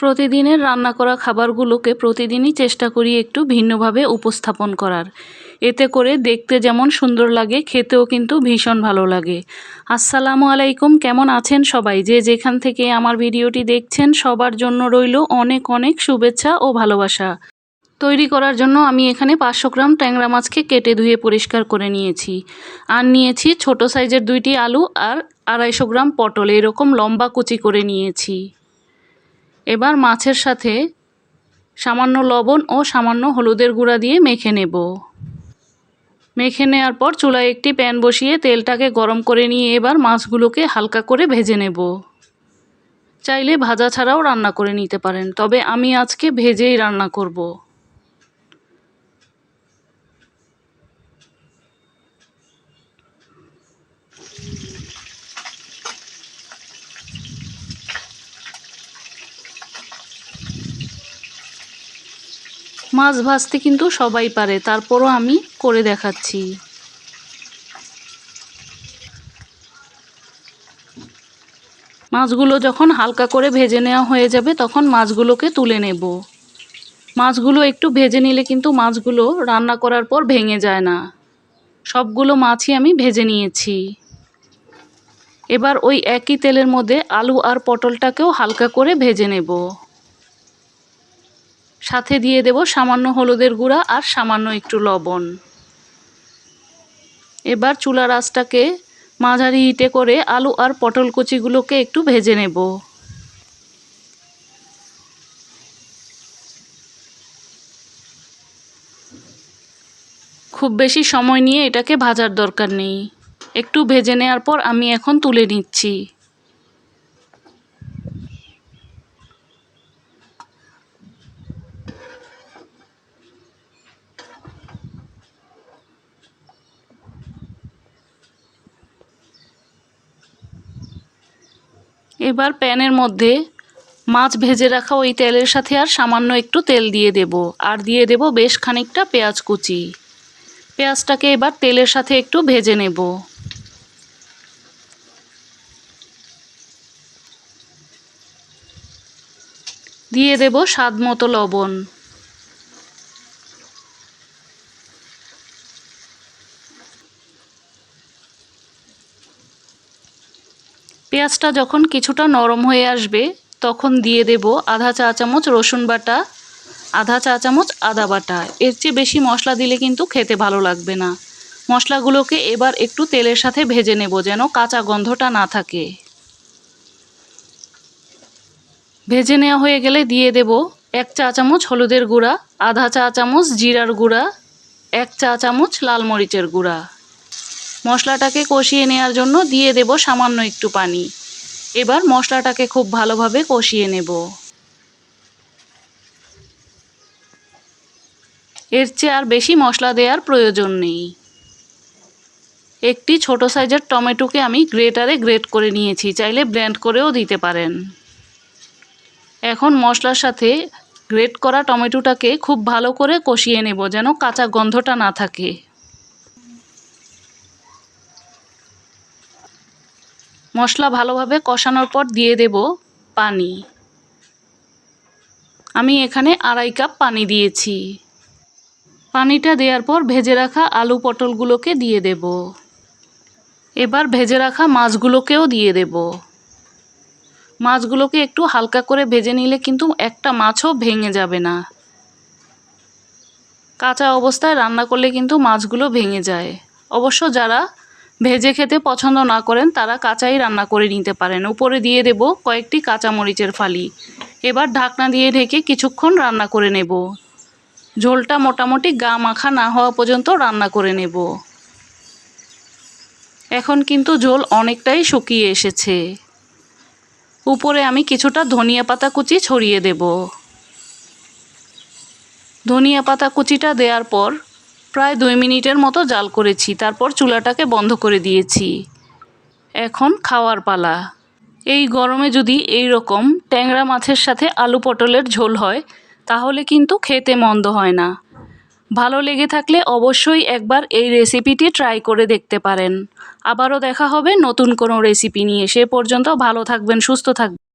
প্রতিদিনের রান্না করা খাবারগুলোকে প্রতিদিনই চেষ্টা করি একটু ভিন্নভাবে উপস্থাপন করার। এতে করে দেখতে যেমন সুন্দর লাগে, খেতেও কিন্তু ভীষণ ভালো লাগে। আসসালামু আলাইকুম, কেমন আছেন সবাই? যে যেখান থেকে আমার ভিডিওটি দেখছেন, সবার জন্য রইল অনেক অনেক শুভেচ্ছা ও ভালোবাসা। তৈরি করার জন্য আমি এখানে পাঁচশো গ্রাম ট্যাংরা মাছকে কেটে ধুয়ে পরিষ্কার করে নিয়েছি। আর নিয়েছি ছোট সাইজের দুইটি আলু আর আড়াইশো গ্রাম পটল। এরকম লম্বা কুচি করে নিয়েছি। এবার মাছের সাথে সামান্য লবণ ও সামান্য হলুদের গুঁড়া দিয়ে মেখে নেব। মেখে নেওয়ার পর চুলায় একটি প্যান বসিয়ে তেলটাকে গরম করে নিয়ে এবার মাছগুলোকে হালকা করে ভেজে নেব। চাইলে ভাজা ছাড়াও রান্না করে নিতে পারেন, তবে আমি আজকে ভেজেই রান্না করব। মাছ ভাজতে কিন্তু সবাই পারে, তারপরও আমি করে দেখাচ্ছি। মাছগুলো যখন হালকা করে ভেজে নেওয়া হয়ে যাবে, তখন মাছগুলোকে তুলে নেব। মাছগুলো একটু ভেজে নিলে কিন্তু মাছগুলো রান্না করার পর ভেঙে যায় না। সবগুলো মাছই আমি ভেজে নিয়েছি। এবার ওই একই তেলের মধ্যে আলু আর পটলটাকেও হালকা করে ভেজে নেব। সাথে দিয়ে দেব সামান্য হলুদের গুঁড়া আর সামান্য একটু লবণ। এবার চুলার আঁচটাকে মাঝারি হিটে করে আলু আর পটল কুচিগুলোকে একটু ভেজে নেব। খুব বেশি সময় নিয়ে এটাকে ভাজার দরকার নেই। একটু ভেজে নেওয়ার পর আমি এখন তুলে নিচ্ছি। এবার প্যানের মধ্যে মাছ ভেজে রাখা ওই তেলের সাথে আর সামান্য একটু তেল দিয়ে দেব। আর দিয়ে দেব বেশ খানিকটা পেঁয়াজ কুচি। পেঁয়াজটাকে এবার তেলের সাথে একটু ভেজে নেব। দিয়ে দেব স্বাদ মতো লবণ। পেঁয়াজটা যখন কিছুটা নরম হয়ে আসবে, তখন দিয়ে দেব আধা চা চামচ রসুন বাটা, আধা চা চামচ আদা বাটা। এর চেয়ে বেশি মশলা দিলে কিন্তু খেতে ভালো লাগবে না। মশলাগুলোকে এবার একটু তেলের সাথে ভেজে নেব যেন কাঁচা গন্ধটা না থাকে। ভেজে নেওয়া হয়ে গেলে দিয়ে দেব এক চা চামচ হলুদের গুঁড়া, আধা চা চামচ জিরার গুঁড়া, এক চা চামচ লাল মরিচের গুঁড়া। মশলাটাকে কষিয়ে নেওয়ার জন্য দিয়ে দেব সামান্য একটু পানি। এবার মশলাটাকে খুব ভালোভাবে কষিয়ে নেব। এর চেয়ে আর বেশি মশলা দেওয়ার প্রয়োজন নেই। একটি ছোট সাইজের টমেটোকে আমি গ্রেটারে গ্রেট করে নিয়েছি, চাইলে ব্লেন্ড করেও দিতে পারেন। এখন মশলার সাথে গ্রেট করা টমেটোটাকে খুব ভালো করে কষিয়ে নেব, যেন কাঁচা গন্ধটা না থাকে। মশলা ভালোভাবে কষানোর পর দিয়ে দেব পানি। আমি এখানে আড়াই কাপ পানি দিয়েছি। পানিটা দেওয়ার পর ভেজে রাখা আলু পটলগুলোকে দিয়ে দেব। এবার ভেজে রাখা মাছগুলোকেও দিয়ে দেব। মাছগুলোকে একটু হালকা করে ভেজে নিলে কিন্তু একটা মাছও ভেঙে যাবে না। কাঁচা অবস্থায় রান্না করলে কিন্তু মাছগুলো ভেঙে যায়। অবশ্য যারা ভেজে খেতে পছন্দ না করেন, তারা কাঁচাই রান্না করে নিতে পারেন। উপরে দিয়ে দেব কয়েকটি কাঁচা মরিচের ফালি। এবার ঢাকনা দিয়ে ঢেকে কিছুক্ষণ রান্না করে নেব। ঝোলটা মোটামুটি গা মাখা না হওয়া পর্যন্ত রান্না করে নেব। এখন কিন্তু ঝোল অনেকটাই শুকিয়ে এসেছে। উপরে আমি কিছুটা ধনিয়া পাতা কুচি ছড়িয়ে দেব। ধনিয়া পাতা কুচিটা দেওয়ার পর প্রায় দুই মিনিটের মতো জাল করেছি, তারপর চুলাটাকে বন্ধ করে দিয়েছি। এখন খাওয়ার পালা। এই গরমে যদি এই রকম ট্যাংরা মাছের সাথে আলু পটলের ঝোল হয়, তাহলে কিন্তু খেতে মন্দ হয় না। ভালো লেগে থাকলে অবশ্যই একবার এই রেসিপিটি ট্রাই করে দেখতে পারেন। আবারও দেখা হবে নতুন কোনো রেসিপি নিয়ে। সে পর্যন্ত ভালো থাকবেন, সুস্থ থাকবেন।